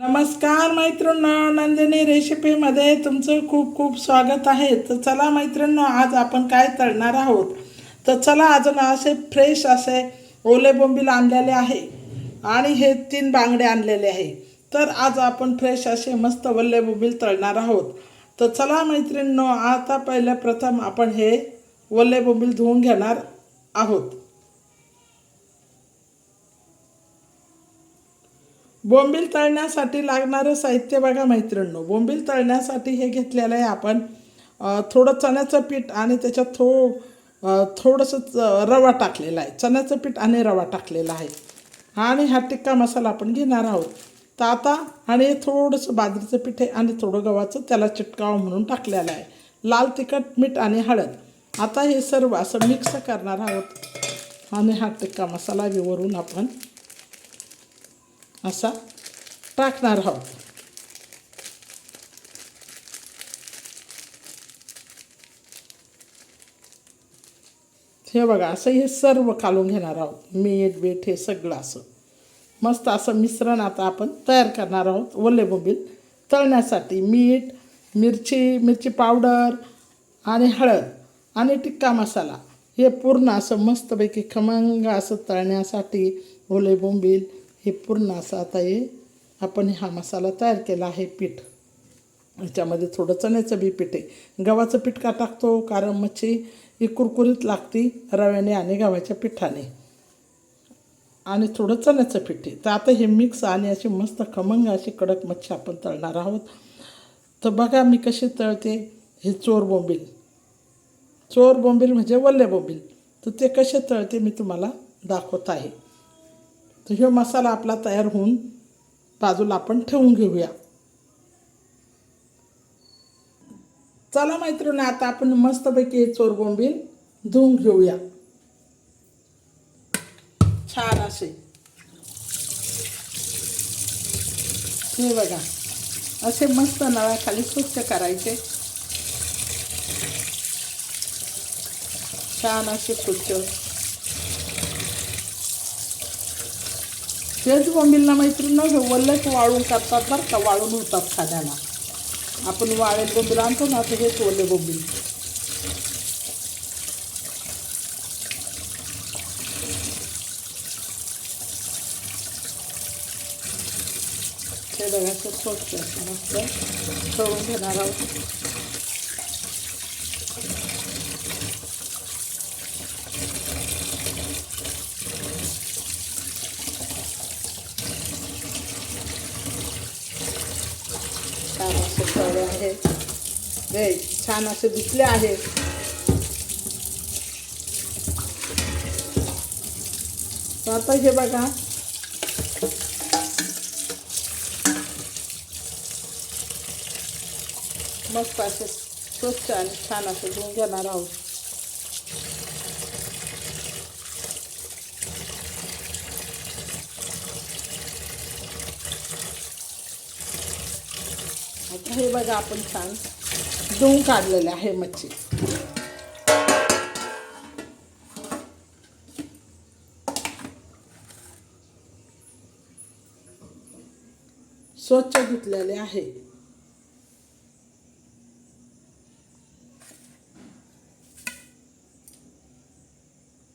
नमस्कार मैत्रिणींनो नंदिनी रेसिपीमध्ये तुमचं खूप खूप स्वागत आहे. तर चला मैत्रिणींनो आज आपण काय तळणार आहोत? तर चला अजून असे फ्रेश असे ओले बोंबील आणलेले आहे आणि हे तीन बांगडे आणलेले आहे. तर आज आपण फ्रेश असे मस्त वल्ले बोंबील तळणार आहोत. तर चला मैत्रिणींनो आता पहिल्या प्रथम आपण हे वल्ले बोंबील धुवून घेणार आहोत. बोंबील तळण्यासाठी लागणारं साहित्य बघा मैत्रिणींनो. बोंबील तळण्यासाठी हे घेतलेलं आहे आपण. थोडं चण्याचं पीठ आणि त्याच्यात थो थोडंसं रवा टाकलेला आहे. चण्याचं पीठ आणि रवा टाकलेला आहे. आणि हा टिक्का मसाला आपण घेणार आहोत. तर आता आणि हे थोडंसं बाजरीचं पीठ आहे आणि थोडं गव्हाचं त्याला चिटकाव म्हणून टाकलेलं आहे. लाल तिखट मीठ आणि हळद. आता हे सर्व असं मिक्स करणार आहोत. आणि हा टिक्का मसाला विवरून वरून आपण असा टाकणार आहोत. हे बघा असं हे सर्व कालून घेणार आहोत. मीठ बीठ हे सगळं असं. मस्त असं मिश्रण आता आपण तयार करणार आहोत ओले बोंबील तळण्यासाठी. मीठ मिरची मिरची पावडर आणि हळद आणि टिक्का मसाला. हे पूर्ण असं मस्तपैकी खमंग असं तळण्यासाठी ओले बोंबील हे पूर्ण असं आता हे आपण हा मसाला तयार केला आहे पीठ. याच्यामध्ये थोडं चण्याचं बी पीठ आहे. गव्हाचं पीठ का टाकतो? कारण मच्छी ही कुरकुरीत लागती रव्याने आणि गव्हाच्या पिठाने. आणि थोडं चण्याचं पीठ आहे. तर आता हे मिक्स आणि अशी मस्त खमंग अशी कडक मच्छी आपण तळणार आहोत. तर बघा मी कशी तळते. हे चोर बोंबील. चोर बोंबील म्हणजे वल्ले बोंबील. तर ते कसे तळते मी तुम्हाला दाखवत आहे. तर ह्यो मसाला आपला तयार होऊन बाजूला आपण ठेवून घेऊया. चला मैत्रिणी आता आपण मस्तपैकी चोरबोंबील धुवून घेऊया. छान असे. हे बघा असे मस्त नळाखाली स्वच्छ करायचे. छान असे स्वच्छ. तेच बोंबीलना मैत्रिणी हे वल्लच वाळून करतात बरं का वाळून होतात खाण्याला आपण वाळेल बोंबील आणतो ना तर हेच ओले बोंबील हे बघा असं स्वच्छ असं मस्त सोडून घेणार आहोत छान असे तळे आहेत हे छान असे धुतले आहेत. आता हे बघा. मस्त असे स्वच्छ आणि छान असे धुवून घेणार आहोत. आता हे बघा आपण छान धुवून काढलेले आहे मच्छी. स्वच्छ धुतलेले आहे.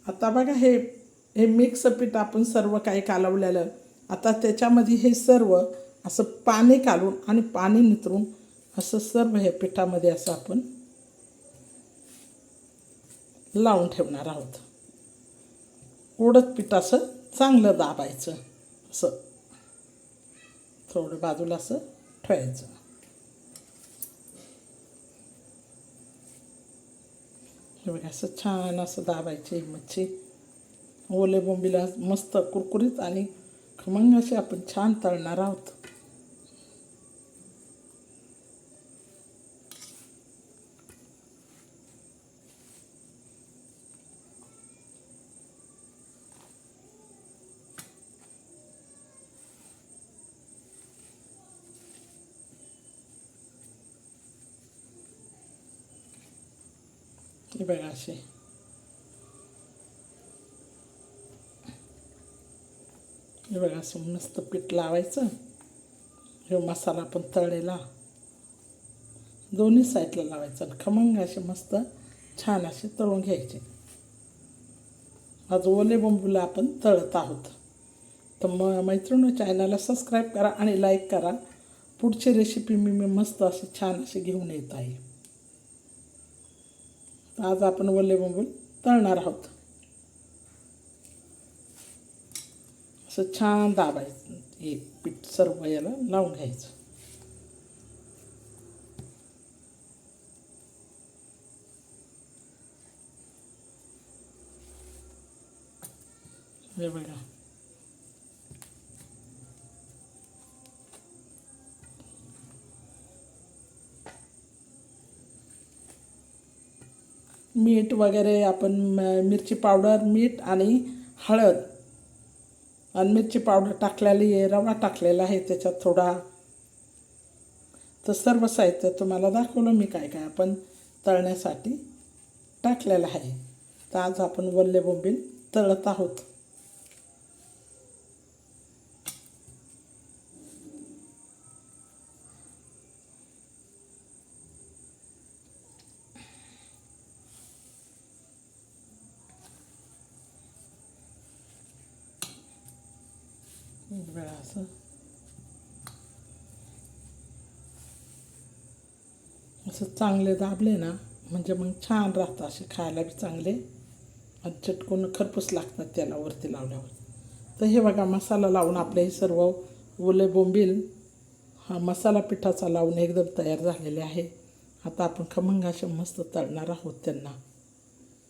आता बघा हे हे मिक्स पीठ आपण सर्व काही कालवलेलं. आता त्याच्यामध्ये हे सर्व असं पाणी काढून आणि पाणी नितरून असं सर्व हे पिठामध्ये असं आपण लावून ठेवणार आहोत. उडत पीठ असं चांगलं दाबायचं असं. थोडं बाजूला असं ठेवायचं. हे बघा असं छान असं दाबायचे मच्छी. ओले बोंबीला मस्त कुरकुरीत आणि खमंग असे आपण छान तळणार आहोत. बघा असे हे बघा असं मस्त पीठ लावायचं हे मसाला पण तळेला दोन्ही साईडला लावायचा आणि खमंग असे मस्त छान असे तळून घ्यायचे आज ओले बोंबूला आपण तळत आहोत तर मग मैत्रिणी चॅनलला सबस्क्राईब करा आणि लाईक करा पुढची रेसिपी मी मी मस्त अशी छान अशी घेऊन येत आहे तर आज आपण वल्ले बोंबूल तळणार आहोत. असं छान दाबायचं हे पीठ सर्व याला लावून घ्यायचं. हे बघा. मीठ वगैरे आपण म- मिरची पावडर मीठ आणि हळद. आणि मिरची पावडर टाकलेली आहे रवा टाकलेला आहे त्याच्यात थोडा. तर सर्व साहित्य तुम्हाला दाखवलं मी काय काय आपण तळण्यासाठी टाकलेलं आहे. तर आज आपण वल्ले बोंबील तळत आहोत एक वेळा असं असं चांगले दाबले ना म्हणजे मग छान राहतं असे खायला बी चांगले. आणि चटकून खरपूस लागतात त्याला वरती लावल्यावर. तर हे बघा मसाला लावून आपले हे सर्व ओले बोंबील हा मसाला पिठाचा लावून एकदम तयार झालेले आहे. आता आपण खमंग मस्त तळणार आहोत त्यांना.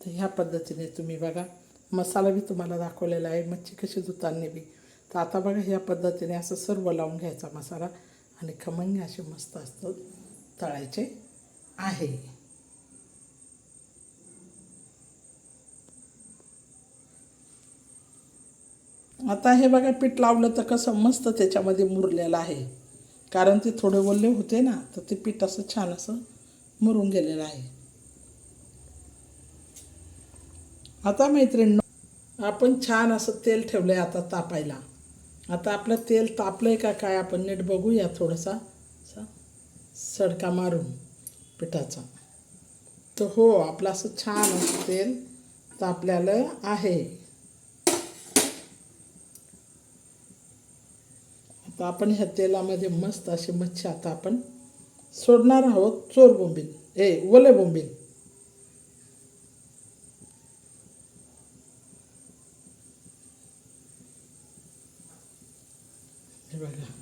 तर ह्या पद्धतीने तुम्ही बघा मसाला बी तुम्हाला दाखवलेला आहे मच्छी कशी धुताना बी. तर आता बघा ह्या पद्धतीने असं सर्व लावून घ्यायचा मसाला आणि खमंग असे मस्त असतं तळायचे. आहे. आता हे बघा पीठ लावलं तर कसं मस्त त्याच्यामध्ये मुरलेलं आहे. कारण ते थोडे ओले होते ना तर ते पीठ असं छान असं मुरून गेलेलं आहे. आता मैत्रिणी आपण छान असं तेल ठेवलं आहे आता तापायला. आता आपलं तेल तापलं आहे का काय आपण नीट बघूया थोडासा. सडका मारून. पिठाचा. तर हो आपलं असं छान असं तेल आपल्याला आहे. आता आपण ह्या तेलामध्ये मस्त अशी मच्छी आता आपण सोडणार आहोत चोर बोंबील ए ओले बोंबील हे बघा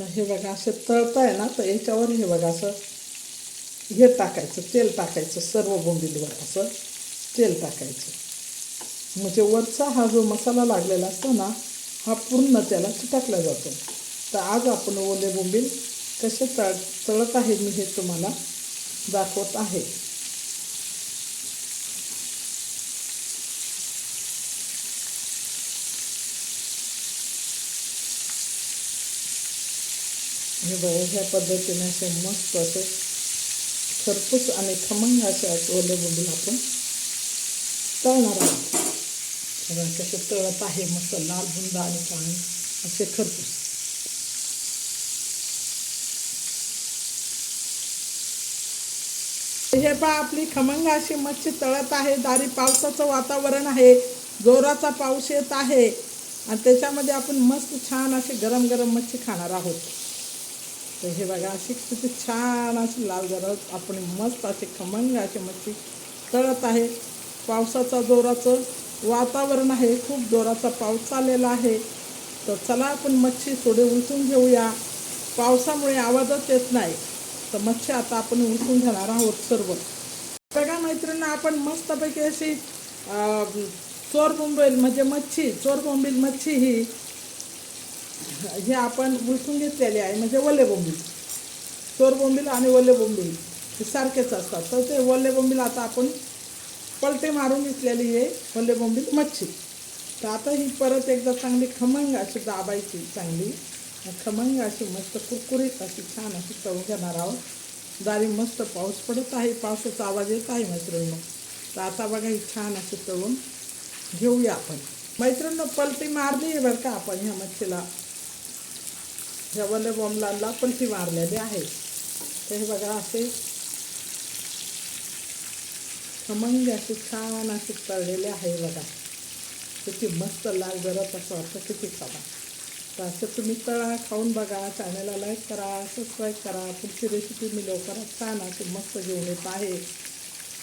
तर हे बघा असं आहे ना तर याच्यावर हे बघा असं हे टाकायचं तेल टाकायचं सर्व बोंबिलवर असं तेल टाकायचं. म्हणजे वरचा हा जो मसाला लागलेला असतो ना हा पूर्ण त्याला चिटकला जातो. तर आज आपण ओले बोंबील कसे तळ तळत आहे मी हे तुम्हाला दाखवत आहे. हे बघा ह्या पद्धतीने असे मस्त असे खरपूस आणि खमंग असे ओले बोलून आपण तळणार आहोत. बघा कसे तळत आहे मस्त लाल बुंदा आणि पाणी असे खरपूस. हे पा आपली खमंग अशी मच्छी तळत आहे. दारी पावसाचं वातावरण आहे. जोराचा पाऊस येत आहे. आणि त्याच्यामध्ये आपण मस्त छान अशी गरम गरम मच्छी खाणार आहोत. तर हे बघा अशी किती छान अशी लाल जरत आपण मस्त अशी खमंग अशी मच्छी तळत आहे. पावसाचा जोराचं वातावरण आहे खूप जोराचा पाऊस चाललेला आहे. तर चला आपण मच्छी थोडी उलटून घेऊया. पावसामुळे आवाजच येत नाही. तर मच्छी आता आपण उलटून घेणार आहोत सर्व. बघा मैत्रिणी आपण मस्तपैकी अशी चोर बोंबेल म्हणजे मच्छी चोर बोंबील मच्छी ही हे आपण उलटून घेतलेली आहे म्हणजे वल्ले बोंबील. चोर बोंबील आणि वल्ले बोंबील हे सारखेच असतात. तर ते वल्ले बोंबील आता आपण पलटे मारून घेतलेली आहे वल्ले बोंबील मच्छी. तर आता ही परत एकदा चांगली खमंग अशी दाबायची चांगली. खमंग अशी मस्त कुरकुरीत अशी छान अशी तळून घेणार आहोत. दारी मस्त पाऊस पडत आहे पावसाचा आवाज येत आहे मैत्रिणीनं. तर आता बघा ही छान अशी तळून घेऊया आपण. मैत्रिणीनं पलटी मारली आहे बरं का आपण ह्या मच्छीला. ह्या वल्ले पण ती मारलेली आहे. तर हे बघा असे खमंग असे छान असे तळलेले आहे बघा. किती मस्त लाल गरज असं वाटतं किती खावा तर असं तुम्ही तळा खाऊन बघा चॅनलला लाईक करा सबस्क्राईब करा. पुढची रेसिपी मी लवकरात छान अशी मस्त घेऊन येत आहे.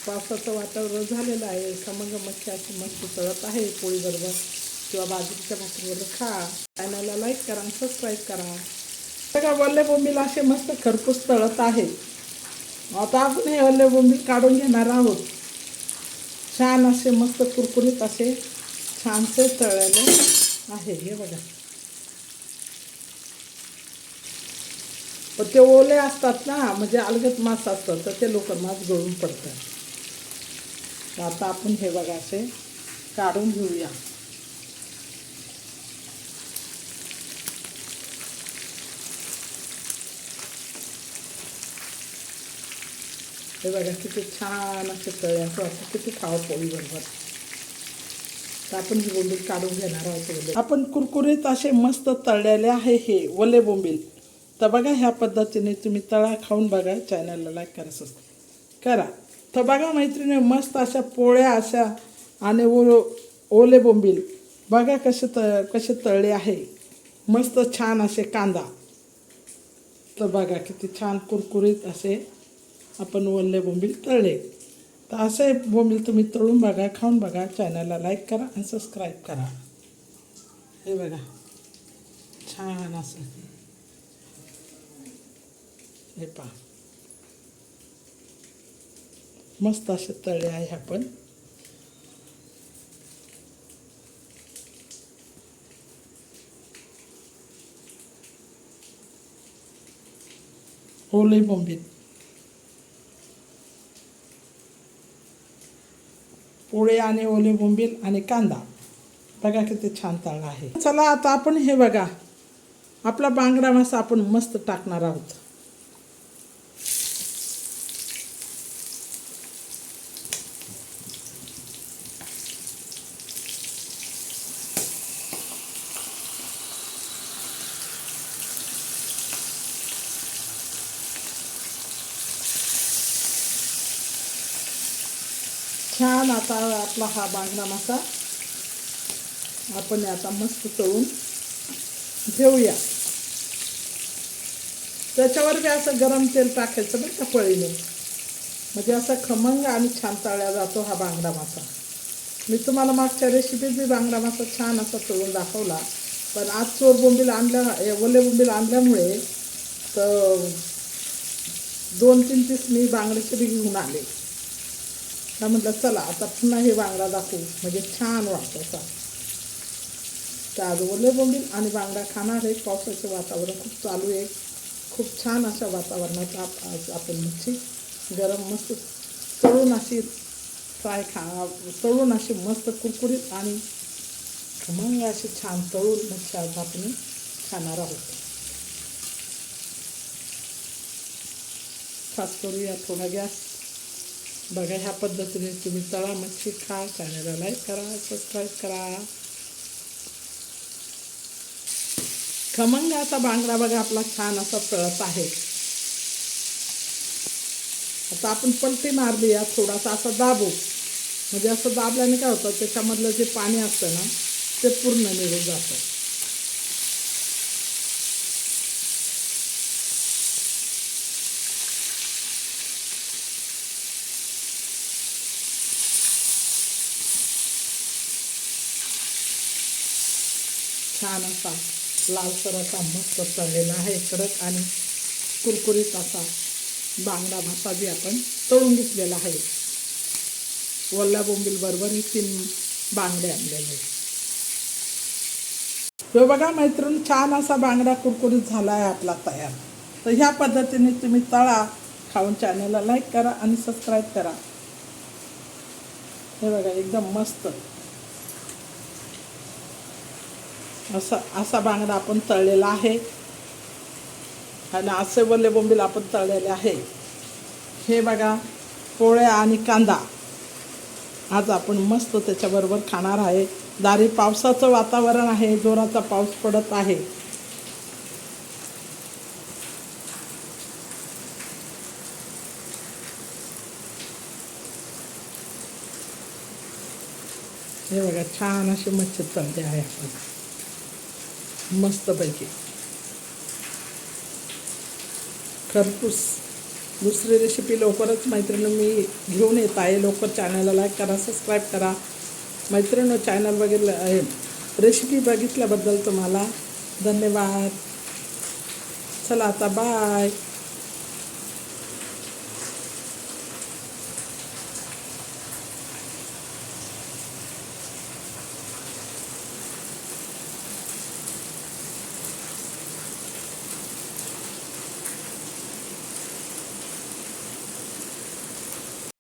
पावसाचं वातावरण झालेलं आहे. खमंग मच्छी अशी मस्त तळत आहे पोळीबरोबर. किंवा बाजरीच्या भाकरीबरोबर खा. चॅनलला लाईक करा सबस्क्राईब करा. बघा वल्ले असे मस्त खरपूस तळत आहे. आता आपण हे वल्ले बोंबील काढून घेणार आहोत. छान असे मस्त कुरकुरीत असे छानसे तळलेले आहे. हे बघा. पण ते ओले असतात ना म्हणजे अलगत मास असतात तर ते लोक मास गळून पडतात. आता आपण हे बघा असे काढून घेऊया. हे बघा किती छान असे तळे असं वाटतं किती खावं पोळी बरोबर. तर आपण ही बोंबील काढून घेणार आहोत आपण कुरकुरीत असे मस्त तळलेले आहे हे ओले बोंबील. तर बघा ह्या पद्धतीने तुम्ही तळा खाऊन बघा चॅनलला लाईक करा सबस्क्राईब करा. तर बघा मैत्रिणी मस्त अशा पोळ्या अशा आणि ओ ओले बोंबील. बघा कसे त कसे तळले आहे. मस्त छान असे कांदा. तर बघा किती छान कुरकुरीत असे आपण ओले बोंबील तळले. तर असे बोंबील तुम्ही तळून बघा खाऊन बघा चॅनलला लाईक करा आणि सबस्क्राईब करा. हे बघा छान असं. हे पहा. मस्त असे तळे आहे आपण. ओले बोंबील. पोळे आणि ओले बोंबील आणि कांदा. बघा किती छान तळला आहे. चला आता आपण हे बघा. आपला बांगडा मासा आपण मस्त टाकणार आहोत. छान आता आपला हा बांगडा मासा. आपण आता मस्त तळून घेऊया त्याच्यावर बी असं गरम तेल टाकायचं बरं का पळीने. म्हणजे असा खमंग आणि छान तळला जातो हा बांगडा मासा. मी तुम्हाला मागच्या रेसिपीत बी बांगडा मासा छान असा तळून दाखवला. पण आज चोर बोंबील आणल्या ओले बोंबील आणल्यामुळे तर दोन तीन पीस मी बांगड्याचे बी घेऊन आले. का म्हटलं चला आता पुन्हा हे बांगडा दाखवू. म्हणजे छान वाटतं असा. तर आज ओले बोंबील आणि बांगडा खाणार आहे. पावसाचं वातावरण खूप चालू आहे. खूप छान अशा वातावरणात आप आज आपण मच्छी गरम मस्त तळून अशी फ्राय खा तळून अशी मस्त कुरकुरीत आणि मग अशी छान तळून मच्छी आज आपण खाणार आहोत. खास करूया थोडा गॅस. बघा ह्या पद्धतीने तुम्ही तळा मच्छी खा चॅनलला लाईक करा सबस्क्राईब करा. खमंग असा बांगडा बघा आपला छान असा तळत आहे. आता आपण पलटी मारली या थोडासा असा दाबू. म्हणजे असं दाबल्याने काय होतं त्याच्यामधलं जे पाणी असतं ना ते पूर्ण निघून जातं छान असा लालसर असा मस्त तळलेला आहे कडक आणि कुरकुरीत असा बांगडा भाता बी आपण तळून घेतलेला आहे. वल्ला बोंबीलबरोबर ही तीन बांगडे आणलेले हे बघा मैत्रीण छान असा बांगडा कुरकुरीत झाला आहे आपला तयार. तर ह्या पद्धतीने तुम्ही तळा खाऊन चॅनलला लाईक करा आणि सबस्क्राईब करा. हे बघा एकदम मस्त. असा असा बांगडा आपण तळलेला आहे. आणि असे वल्ले बोंबील आपण तळलेले आहे. हे बघा पोळ्या आणि कांदा. आज आपण मस्त त्याच्याबरोबर खाणार आहे. दारी पावसाचं वातावरण आहे जोराचा पाऊस पडत आहे. हे बघा छान अशी मच्छी तळते आहे आपण मस्तपैकी. खरपूस. दुसरी रेसिपी लवकरच मैत्रिणी मी घेऊन येत आहे. लवकर चॅनलला लाईक करा सबस्क्राईब करा. मैत्रिणी चॅनल बघितलं आहे रेसिपी बघितल्याबद्दल तुम्हाला धन्यवाद. चला आता बाय